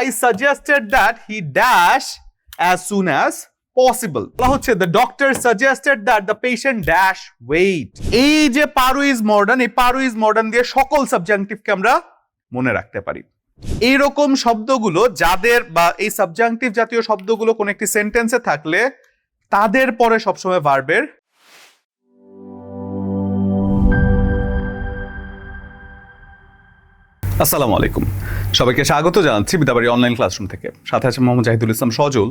I suggested that he dash as soon as possible বলা হচ্ছে the doctor suggested that the patient dash wait এই যে পারু is modern এই পারু is modern দিয়ে সকল সাবজাংটিভকে আমরা মনে রাখতে পারি। এইরকম শব্দগুলো, যাদের বা এই সাবজাংটিভ জাতীয় শব্দগুলো কোন একটি সেন্টেন্সে থাকলে, তাদের পরে সবসময় ভার্বের আসসালামু আলাইকুম। সবাইকে স্বাগত জানাচ্ছি বিদ্যাবাড়ি অনলাইন ক্লাসরুম থেকে। সাথে আছে Mohammad Zahidul Islam Sajal,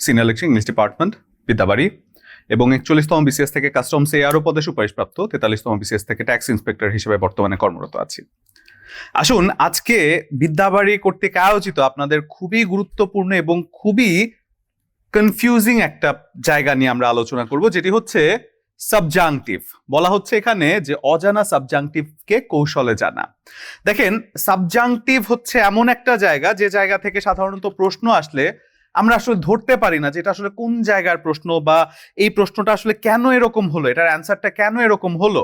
senior lecturer English department, Vidyabari, এবং একচল্লিশতম বিসিএস থেকে কাস্টমস এআরও পদে সুপারিশপ্রাপ্ত তেতাল্লিশতম বিসিএস থেকে ট্যাক্স ইন্সপেক্টর হিসেবে বর্তমানে কর্মরত আছি। আসুন, আজকে বিদ্যাবাড়ি কর্তৃক আয়োজিত আপনাদের খুবই গুরুত্বপূর্ণ এবং খুবই কনফিউজিং একটা জায়গা নিয়ে আমরা আলোচনা করব, যেটি হচ্ছে সাবজাংটিভ বলা হচ্ছে এখানে যে অজানা সাবজাংটিভকে কৌশলে জানা। দেখেন সাবজাংটিভ হচ্ছে এমন একটা জায়গা, যে জায়গা থেকে সাধারণত প্রশ্ন আসলে আমরা আসলে ধরতে পারি না যে এটা আসলে কোন জায়গার প্রশ্ন বা এই প্রশ্নটা আসলে কেন এরকম হলো, এটার অ্যান্সারটা কেন এরকম হলো।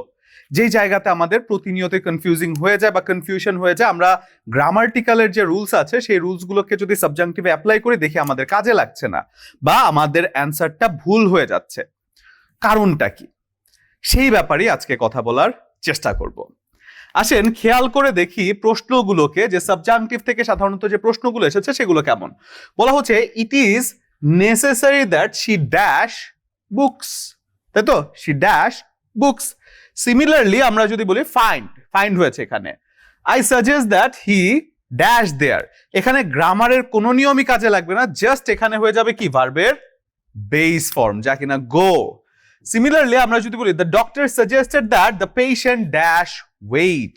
যেই জায়গাতে আমাদের প্রতিনিয়ত কনফিউজিং হয়ে যায় বা কনফিউশন হয়ে যায়, আমরা গ্রামার্টিক্যালের যে রুলস আছে, সেই রুলসগুলোকে যদি সাবজাংটিভে অ্যাপ্লাই করে, দেখি আমাদের কাজে লাগছে না বা আমাদের অ্যান্সারটা ভুল হয়ে যাচ্ছে। কারণটা কি? সেই ব্যাপারেই আজকে কথা বলার চেষ্টা করব। আসেন, খেয়াল করে দেখি প্রশ্নগুলোকে, যে সাবজাংটিভ থেকে সাধারণত যে প্রশ্নগুলো এসেছে সেগুলো কেমন? বলা হচ্ছে it is necessary that she dash books তাই তো? শি ড্যাশ বুকস সিমিলারলি আমরা যদি বলি ফাইন্ড ফাইন্ড হয়েছে এখানে। I suggest that he dash there এখানে গ্রামারের কোনো নিয়মই কাজে লাগবে না জাস্ট এখানে হয়ে যাবে কি? ভার্বের বেস ফর্ম যা কিনা গো সিমিলারলি আমরা যদি বলি the doctor suggested that the patient dash wait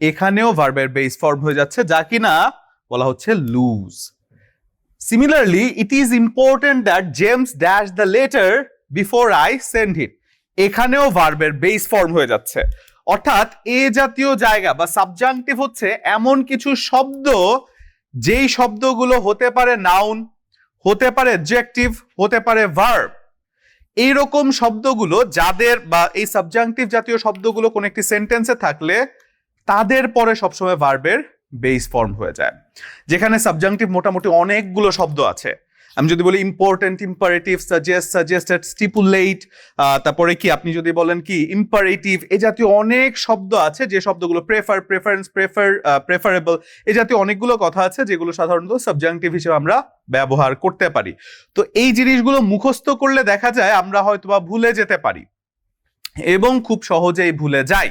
এখানেও ভার্বের বেস ফর্ম হয়ে যাচ্ছে, যা কিনা বলা হচ্ছে lose similarly it is important that James dash the letter before I send it এখানেও ভার্বের বেস ফর্ম হয়ে যাচ্ছে। অর্থাৎ, এ জাতীয় জায়গা বা সাবজাংটিভ হচ্ছে এমন কিছু শব্দ, যেই শব্দগুলো হতে পারে নাউন হতে পারে অ্যাডজেক্টিভ হতে পারে ভার্ব এইরকম শব্দগুলো যাদের বা এই সাবজাংটিভ জাতীয় শব্দগুলো কোনো একটি সেন্টেন্সে থাকলে তাদের পরে সবসময় ভার্বের বেস ফর্ম হয়ে যায়। যেখানে সাবজাংটিভ মোটামুটি অনেকগুলো শব্দ আছে। আমি যদি বলি important imperative suggest suggested stipulate তারপরে কি আপনি যদি বলেন কি ইম্পারেটিভ এ জাতীয় অনেক শব্দ আছে যে শব্দগুলো প্রেফার প্রেফারেন্স প্রেফার প্রেফারেবল এ জাতীয় অনেকগুলো কথা আছে যেগুলো সাধারণত সাবজাংটিভ হিসেবে আমরা ব্যবহার করতে পারি। তো এই জিনিসগুলো মুখস্থ করলে দেখা যায় আমরা হয়তোবা ভুলে যেতে পারি এবং খুব সহজেই ভুলে যাই।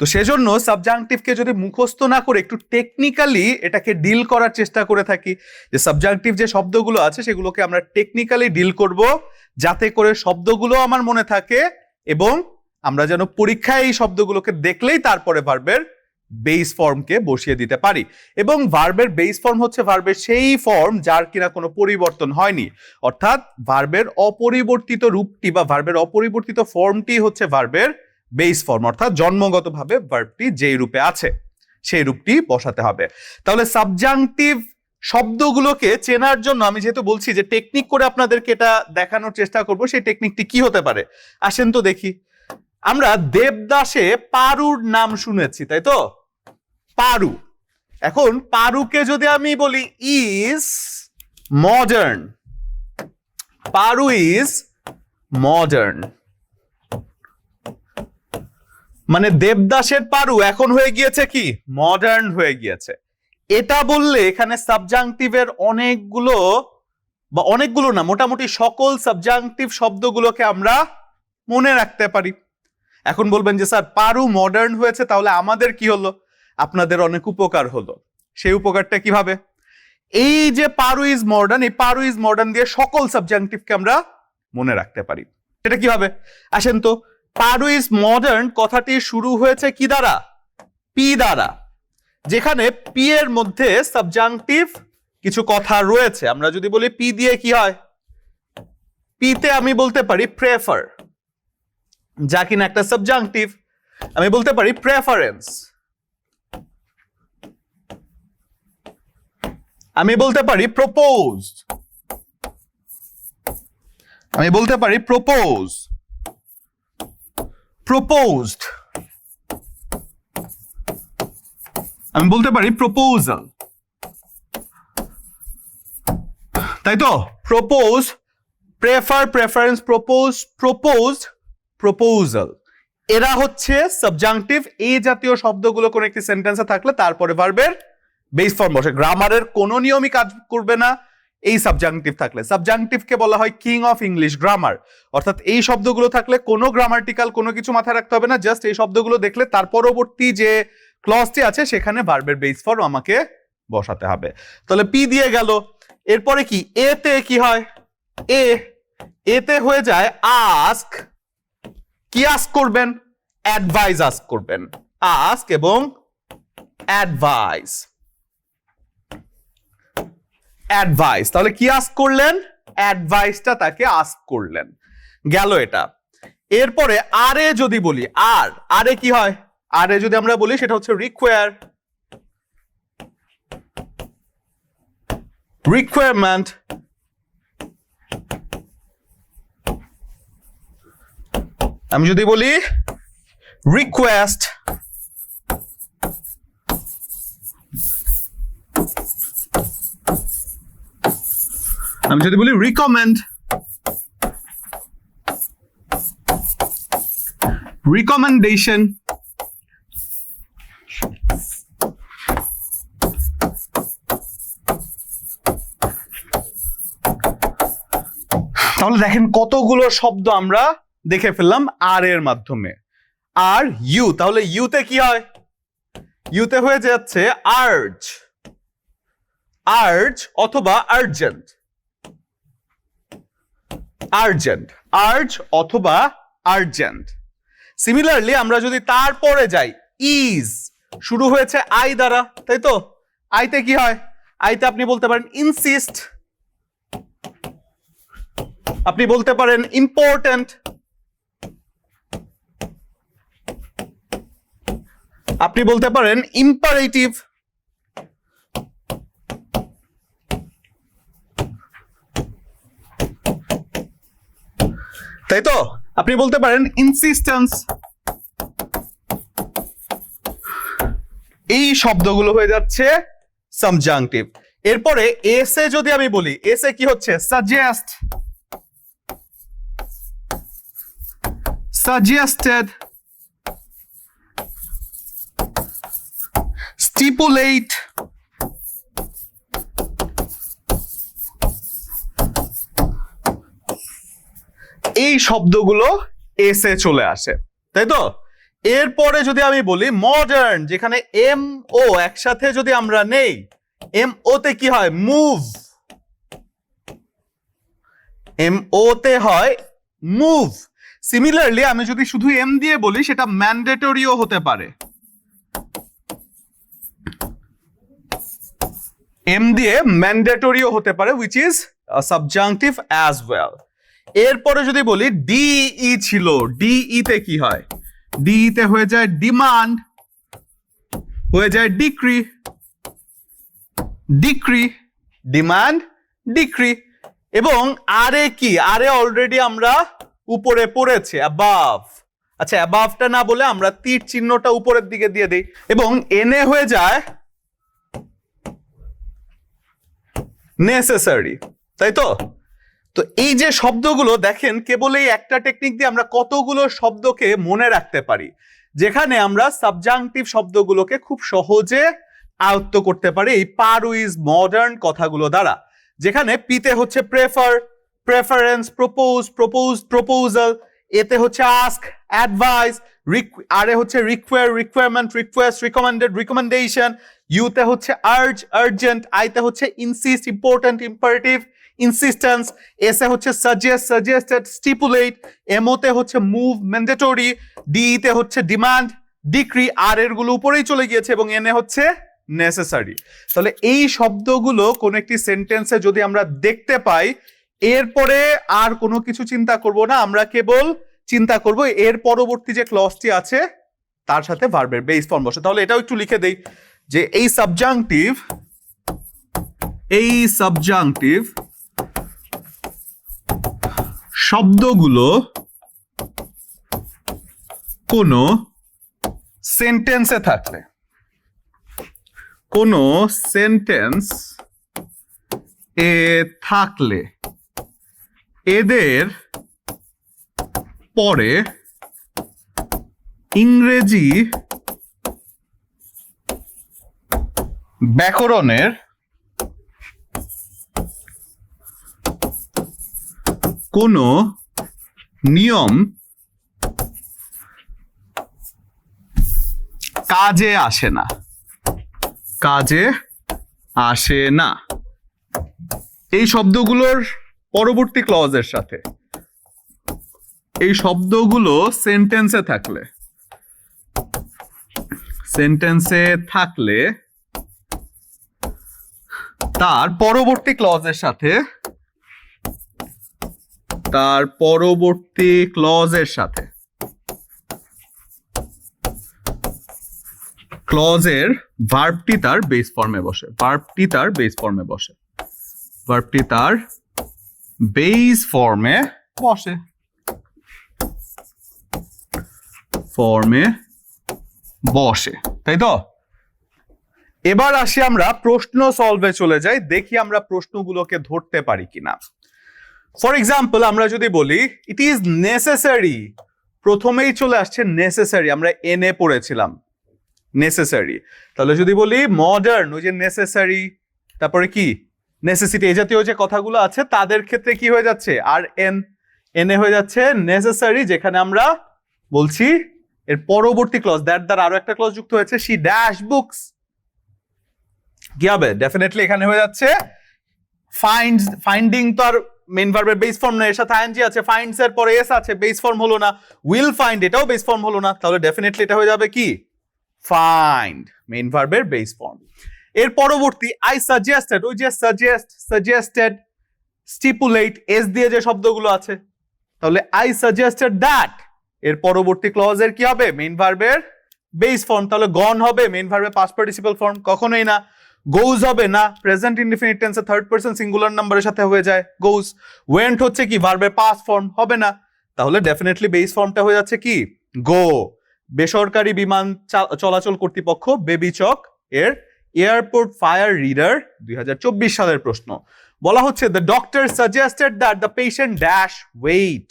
তো সেজন্য সাবজাংটিভকে যদি মুখস্থ না করে একটু টেকনিক্যালি এটাকে ডিল করার চেষ্টা করে থাকি, যে সাবজাংটিভ যে শব্দগুলো আছে সেগুলোকে আমরা টেকনিক্যালি ডিল করব যাতে করে শব্দগুলো আমার মনে থাকে এবং আমরা যেন পরীক্ষায় এই শব্দগুলোকে দেখলেই তারপরে ভার্বের বেস ফর্মকে বসিয়ে দিতে পারি। এবং ভার্বের বেস ফর্ম হচ্ছে ভার্বের সেই ফর্ম যার কিনা কোনো পরিবর্তন হয়নি। অর্থাৎ ভার্বের অপরিবর্তিত রূপটি বা ভার্বের অপরিবর্তিত ফর্মটি হচ্ছে ভার্বের বেস ফর্ম অর্থাৎ জন্মগতভাবে ভার্বটি যেই রূপে আছে, সেই রূপটি বসাতে হবে। তাহলে সাবজাংটিভ শব্দগুলোকে চেনার জন্য আমি যেহেতু বলছি যে টেকনিক করে আপনাদেরকে এটা দেখানোর চেষ্টা করব, সেই টেকনিকটি কি হতে পারে? আসেন তো দেখি। আমরা দেবদাসে পারুর নাম শুনেছি, তাই তো? পারু। এখন পারুকে যদি আমি বলি is modern Paru is modern মানে দেবদাসের পারু এখন হয়ে গিয়েছে কি? মডার্ন হয়ে গিয়েছে। এটা বললে এখানে সাবজাংটিভের অনেকগুলো বা অনেকগুলো না, মোটামুটি সকল সাবজাংটিভ শব্দগুলোকে আমরা মনে রাখতে পারি। এখন বলবেন যে, স্যার, পারু মডার্ন হয়েছে, তাহলে আমাদের কি হলো? আপনাদের অনেক উপকার হলো। সেই উপকারটা কীভাবে? এই যে পারু ইজ মডার্ন এই পারু ইজ মডার্ন দিয়ে সকল সাবজাংটিভকে আমরা মনে রাখতে পারি। এটা কীভাবে? আসেন তো পারু ইজ মডার্ন কথাটি শুরু হয়েছে কি দ্বারা? পি দ্বারা। যেখানে পি এর মধ্যে সাবজাংটিভ কিছু কথা রয়েছে। আমরা যদি বলি পি দিয়ে কি হয়? পিতে আমি বলতে পারি প্রেফার, যা কিনা একটা সাবজাংটিভ। আমি বলতে পারি প্রেফারেন্স। আমি বলতে পারি প্রপোজ আমি বলতে পারি প্রপোজ প্রপোজড আমি বলতে পারি প্রপোজাল তাই তো? Propose prefer preference propose proposed proposal এরা হচ্ছে সাবজাংটিভ এই জাতীয় শব্দগুলো কোন একটি সেন্টেন্সে থাকলে তারপরে ভার্বের বেস ফর্ম বসে। গ্রামারের কোনো নিয়মই কাজ করবে না। এই সাবজাংটিভ থাকলে। সাবজাংটিভকে বলা হয় কিং অফ ইংলিশ গ্রামার অর্থাৎ এই শব্দগুলো থাকলে কোনো গ্রামার্টিক্যাল কোনো কিছু মাথায় রাখতে হবে না জাস্ট এই শব্দগুলো দেখলে তার পরবর্তী যে ক্লজটি আছে, সেখানে ভার্বের বেস ফর্ম আমাকে বসাতে হবে। তাহলে পি দিয়ে গেল। এরপরে কি? এতে কি হয়? এ এতে হয়ে যায় আস্ক কি আস্ক করবেন? অ্যাডভাইস আস্ক করবেন। আস্ক এবং অ্যাডভাইস অ্যাডভাইস। তাহলে কি আস্ক করলেন? অ্যাডভাইসটা তাকে আস্ক করলেন। গেল এটা। এরপরে আরে যদি বলি আর আরে কি হয়? আরে যদি আমরা বলি, সেটা হচ্ছে রিকোয়ার রিকোয়ারমেন্ট আমি যদি বলি রিকোয়েস্ট আমি যদি বলি রিকমেন্ড রিকমেন্ডেশন তাহলে দেখেন কতগুলো শব্দ আমরা দেখে ফেললাম আর এর মাধ্যমে। আর ইউ তাহলে ইউতে কি হয়? ইউতে হয়ে যাচ্ছে আর্জ আর্জ অথবা আর্জেন্ট আর্জেন্ট আর্জ অথবা আর্জেন্ট সিমিলারলি আমরা যদি তারপরে যাই ইজ শুরু হয়েছে আই দ্বারা, তাই তো? আইতে কি হয়? আইতে আপনি বলতে পারেন ইনসিস্ট আপনি বলতে পারেন ইম্পর্টেন্ট আপনি বলতে পারেন ইম্পারেটিভ তাই তো আপনি বলতে পারেন ইনসিস্টেন্স এই শব্দগুলো হয়ে যাচ্ছে সাবজাংটিভ এরপরে এসে যদি আমি বলি এসে কি হচ্ছে? Suggest suggested. stipulate. এই শব্দগুলো এসে চলে আসে, তাই তো? এরপরে যদি আমি বলি মডার্ন যেখানে এম ও একসাথে যদি আমরা নেই এম ওতে কি হয়? মুভ এম ওতে হয় মুভ সিমিলারলি আমি যদি শুধু এম দিয়ে বলি, সেটা ম্যান্ডেটরিও হতে পারে। এম দিয়ে ম্যান্ডেটরিও হতে পারে which is subjunctive as well এরপরে যদি বলি ডিই ছিল, ডিই তে কি হয়? ডিই তে হয়ে যায় ডিমান্ড, হয়ে যায় ডিক্রি ডিক্রি, ডিমান্ড, ডিক্রি। এবং আরে কি? আরে অলরেডি আমরা উপরে পড়েছে অ্যাবাভ আচ্ছা অ্যাবাভটা না বলে আমরা তীর চিহ্নটা উপরের দিকে দিয়ে দিই। এবং এনে হয়ে যায় নেসেসারি তাই তো? তো এই যে শব্দগুলো, দেখেন কেবল এই একটা টেকনিক দিয়ে আমরা কতগুলো শব্দকে মনে রাখতে পারি, যেখানে আমরা সাবজাংটিভ শব্দগুলোকে খুব সহজে আয়ত্ত করতে পারি এই পারুইজ মডার্ন কথাগুলো দ্বারা, যেখানে পিতে হচ্ছে prefer preference propose propose proposal এতে হচ্ছে আস্ক অ্যাডভাইস আরে হচ্ছে require requirement request recommended recommendation ইউতে হচ্ছে আর্জ আর্জেন্ট আইতে হচ্ছে ইনসিস্ট ইম্পর্টেন্ট ইম্পারেটিভ ইনসিস্টেন্স এসে হচ্ছে সাজেস্ট সাজেস্টেড স্টিপুলেট এমওতে হচ্ছে মুভ ম্যান্ডেটরি ডিতে হচ্ছে ডিমান্ড ডিক্রি আর এরগুলো উপরেই চলে গিয়েছে এবং এনে হচ্ছে নেসেসারি তাহলে এই শব্দগুলো কোন একটি সেন্টেন্সে যদি আমরা দেখতে পাই, এরপরে আর কোনো কিছু চিন্তা করব না, আমরা কেবল চিন্তা করব এর পরবর্তী যে ক্লসটি আছে, তার সাথে ভার্বের বেস ফর্ম বসে তাহলে এটাও একটু লিখে দেই যে এই সাবজাংটিভ এই সাবজাংটিভ শব্দগুলো কোনো সেন্টেন্সে থাকলে। কোনো সেন্টেন্স এ থাকলে এদের পরে ইংরেজি ব্যাকরণের কোনো নিয়ম কাজে আসে না। কাজে আসে না। এই শব্দগুলোর পরবর্তী ক্লজের সাথে। এই শব্দগুলো সেন্টেন্সে থাকলে। সেন্টেন্সে থাকলে তার পরবর্তী ক্লজের সাথে তার পরবর্তী ক্লজের সাথে। ক্লজের ভার্বটি তার বেস ফর্মে বসে। ভার্বটি তার বেস ফর্মে বসে। ভার্বটি তার বেস ফর্মে বসে। ফর্মে বসে। তাই তো? এবার আসি আমরা প্রশ্ন সলভে চলে যাই। দেখি আমরা প্রশ্নগুলোকে ধরতে পারি কিনা। ফর এক্সাম্পল আমরা যদি বলি ইট ইজ নেসেসারি প্রথমেই চলে আসছে নেসেসারি আমরা এনে পড়েছিলাম। নেসেসারি তাহলে যদি বলি মডার্ন ওই যে নেসেসারি তারপরে কি? নেসেসিটি এই জাতীয় যে কথাগুলো আছে, তাদের ক্ষেত্রে কি হয়ে যাচ্ছে? আর এন এনে হয়ে যাচ্ছে নেসেসারি যেখানে আমরা বলছি এর পরবর্তী ক্লজ দ্যাট দ্বারা আরও একটা ক্লজ যুক্ত হয়েছে সি ড্যাশ বুকস কি হবে? ডেফিনেটলি এখানে হয়ে যাচ্ছে। ফাইন্ড ফাইন্ডিং তো আর মেইন ভার্বের বেস ফর্ম না, এর সাথে আইএনজি আছে ফাইন্ডস এর পরে এস আছে বেস ফর্ম হলো না উইল ফাইন্ড এটাও বেস ফর্ম হলো না, তাহলে ডেফিনেটলি এটা হয়ে যাবে কি? ফাইন্ড মেন ভার্বের বেস ফর্ম এর পরবর্তী আই সাজেস্টেড ওই যে সাজেস্ট সাজেস্টেড স্টিপুলেট এস দিয়ে যে শব্দগুলো আছে, তাহলে আই সাজেস্টেড দ্যাট এর পরবর্তী ক্লজের কি হবে? মেন ভার্বের বেস ফর্ম তাহলে গন হবে মেন ভার্বের পাস্ট পার্টিসিপাল ফর্ম কখনোই না। গোজ হবে না প্রেজেন্ট ইনডিফিনিট টেন্সে থার্ড পারসন সিঙ্গুলার নাম্বারের সাথে হয়ে যায় গোজ ওয়েন্ট হচ্ছে কি ভার্বের পাস ফর্ম হবে না। তাহলে ডেফিনেটলি বেস ফর্মটা হয়ে যাচ্ছে কি? গো বেসরকারি বিমান চলাচল কর্তৃপক্ষ বেবি চক এর এয়ারপোর্ট ফায়ার রিডার দুই হাজার চব্বিশ সালের প্রশ্ন। বলা হচ্ছে the doctor suggested that the patient dash wait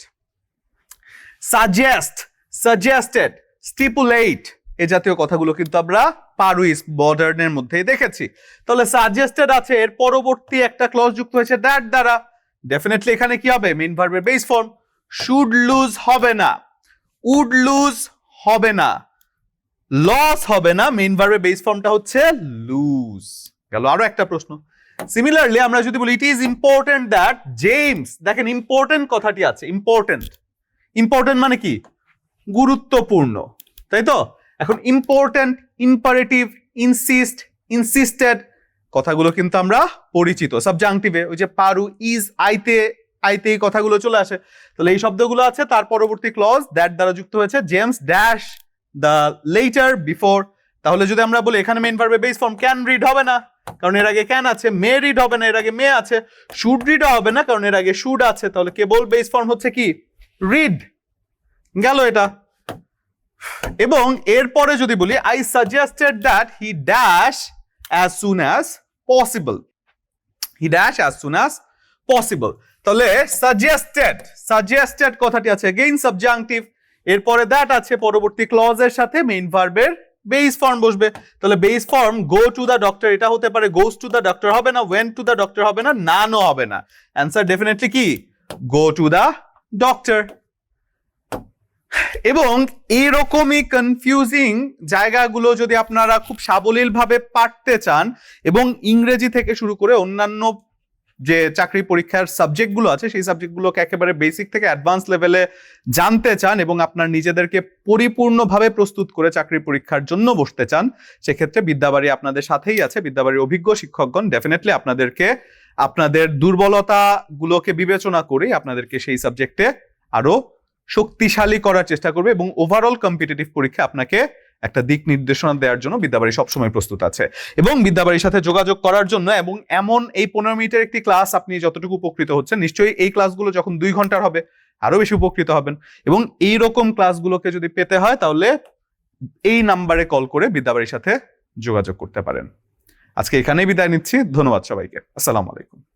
suggest suggested stipulate এ জাতীয় কথাগুলো কিন্তু আমরা পারুইস মডার্নের মধ্যেই দেখেছি। তাহলে সাজেস্টেড আছে এর পরবর্তী একটা ক্লজ যুক্ত হয়েছে দ্যাট দ্বারা। ডেফিনেটলি এখানে কি হবে? মেইন ভার্বের বেস ফর্ম শুড লুজ হবে না। উড লুজ হবে না। লস হবে না। মেইন ভার্বের বেস ফর্মটা হচ্ছে লুজ গেল আরও একটা প্রশ্ন। সিমিলারলি আমরা যদি বলি it is important that James দেখেন ইম্পর্টেন্ট কথাটি আছে। ইম্পর্টেন্ট ইম্পর্টেন্ট মানে কি? গুরুত্বপূর্ণ। তাই তো? এখন ইম্পর্টেন্ট ইম্পারেটিভ ইনসিস্ট ইনসিস্টেড কথাগুলো কিন্তু আমরা পরিচিত। সাবজাংটিভে ওই যে পারু ইজ আইতে আইতে এই কথাগুলো চলে আসে। তাহলে এই শব্দগুলো আছে, তার পরবর্তী ক্লজ দ্যাট দ্বারা যুক্ত হয়েছে James dash the letter before তাহলে যদি আমরা বলি, এখানে মেইন ভার্বে বেস ফর্ম ক্যান রিড হবে না, কারণ এর আগে ক্যান আছে মে রিড হবে না, এর আগে মে আছে। শুড রিড হবে না, কারণ এর আগে শুড আছে। তাহলে কেবল বেস ফর্ম হচ্ছে কি? রিড গেল এটা। এবং এরপরে যদি বলি I suggested that he dash as soon as possible he dash as soon as possible তাহলে সাজেস্টেড সাজেস্টেড কথাটি আছে এগেইন সাবজাংটিভ এরপরে দ্যাট আছে পরবর্তী ক্লজের সাথে মেইন ভার্বের বেস ফর্ম বসবে। তাহলে base form go to the doctor এটা হতে পারে গোস টু দ্য ডক্টর হবে না ওয়েন টু দ্য ডক্টর হবে না নানও হবে না। অ্যান্সার ডেফিনেটলি কি? গো টু দ্য ডক্টর এবং এরকমই কনফিউজিং জায়গাগুলো যদি আপনারা খুব সাবলীল ভাবে পারতে চান এবং ইংরেজি থেকে শুরু করে অন্যান্য যে চাকরি পরীক্ষার সাবজেক্টগুলো আছে, সেই সাবজেক্টগুলোকে একেবারে বেসিক থেকে অ্যাডভান্স লেভেলে জানতে চান এবং আপনার নিজেদেরকে পরিপূর্ণভাবে প্রস্তুত করে চাকরি পরীক্ষার জন্য বসতে চান, সেক্ষেত্রে বিদ্যাবাড়ি আপনাদের সাথেই আছে। বিদ্যাবাড়ির অভিজ্ঞ শিক্ষকগণ ডেফিনেটলি আপনাদেরকে, আপনাদের দুর্বলতাগুলোকে বিবেচনা করে আপনাদেরকে সেই সাবজেক্টে আরও শক্তিশালী করার চেষ্টা করবে এবং ওভারঅল কম্পিটিটিভ পরীক্ষা আপনাকে একটা দিক নির্দেশনা দেওয়ার জন্য বিদ্যাবাড়ি সবসময় প্রস্তুত আছে। এবং বিদ্যাবাড়ির সাথে যোগাযোগ করার জন্য এবং এমন এই পনেরো মিনিটের একটি ক্লাস আপনি যতটুকু উপকৃত হচ্ছেন, নিশ্চয়ই এই ক্লাসগুলো যখন দুই ঘণ্টার হবে আরও বেশি উপকৃত হবেন। এবং এই রকম ক্লাসগুলোকে যদি পেতে হয়, তাহলে এই নাম্বারে কল করে বিদ্যাবাড়ির সাথে যোগাযোগ করতে পারেন। আজকে এখানেই বিদায় নিচ্ছি। ধন্যবাদ সবাইকে। আসসালামু আলাইকুম।